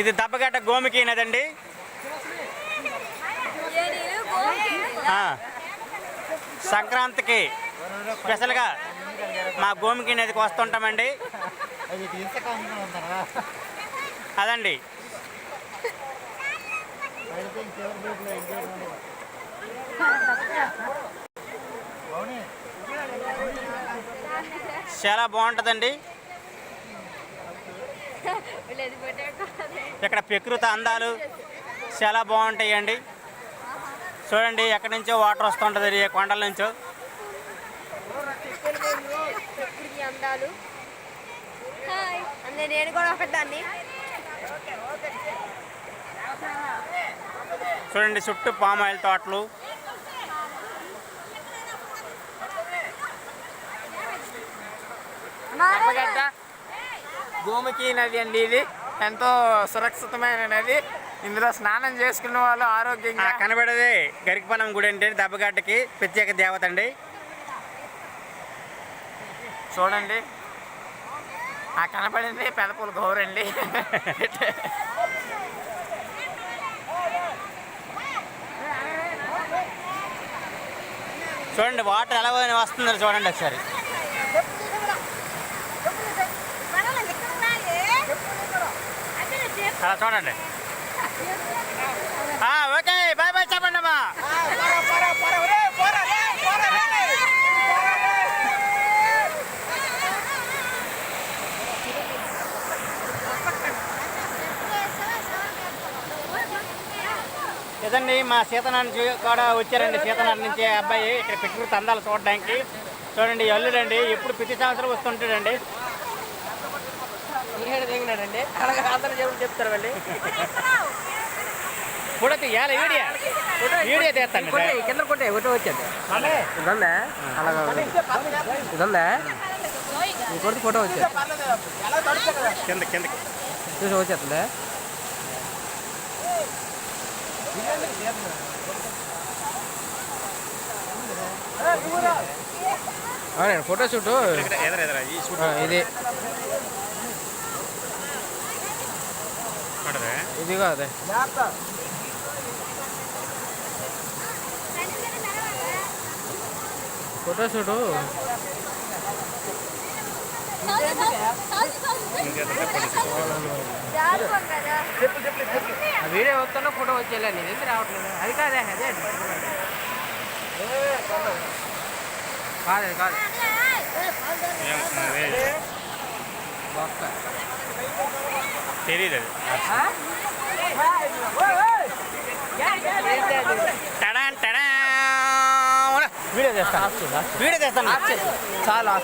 ఇది దెబ్బగడ్డ గోమికి నదండి సంక్రాంతికి స్పెషల్గా మా గోమికి నదికి వస్తుంటామండి. అదండి. చాలా బాగుంటుందండి. ఇక్కడ ప్రకృతి అందాలు చాలా బాగుంటాయండి. చూడండి ఎక్కడి నుంచో వాటర్ వస్తుంటుంది ఈ కొండల నుంచో. అందాలు. నేను కూడా ఒకదాన్ని. చూడండి చుట్టూ పామాయిల్ తోటలు. అప్పగడ్డ గోముఖి నది అండి ఇది. ఎంతో సురక్షితమైన నది. ఇందులో స్నానం చేసుకున్న వాళ్ళు ఆరోగ్యంగా కనబడేదే గరికపాలెం గుడి అంటే దెబ్బగడ్డకి ప్రత్యేక దేవత అండి. చూడండి. ఆ కనపడింది పెదపూల గౌరండి చూడండి వాటర్ ఎలా వస్తుందో చూడండి ఒకసారి. చూడండి. ఓకే బాయ్ బాయ్ చెప్పండి అమ్మా. ఇదండి మా సీతనాన్ని నుంచి కూడా వచ్చారండి సీతనాన్ని నుంచి అబ్బాయి ఇక్కడ ప్రకృతి తందాలు చూడడానికి. చూడండి అల్లుడండి ఎప్పుడు ప్రతి సంవత్సరం వస్తుంటాడండి. దిగినాడండి చెప్తారు వెళ్ళి? కూడా తీయాలి వీడియో. వీడియో తీస్తాను కింద కొట్టే ఒకటి వచ్చేది. ఇదందా? అలాగా. ఇదందా? నీ కొడుకు ఫోటో వచ్చేది. కింద కిందకి చూసి వచ్చేస్తుందా? అవునండి ఫోటో షూటు? ఇక్కడ ఎదురు ఎదురు. ఈ షూట్ ఆ, ఇది. పడదే ఇది కాదు ఫోటో ఆ వీడియో వస్తున్నా ఫోటో వచ్చేయాలి ఇది ఎందుకు రావట్లేదు అది కాదే అదే కాదు కాదు ఒక్క తెలియదు టడాన్ టడా వీడియో చేస్తాను. వీడియో చేస్తాను. చాలా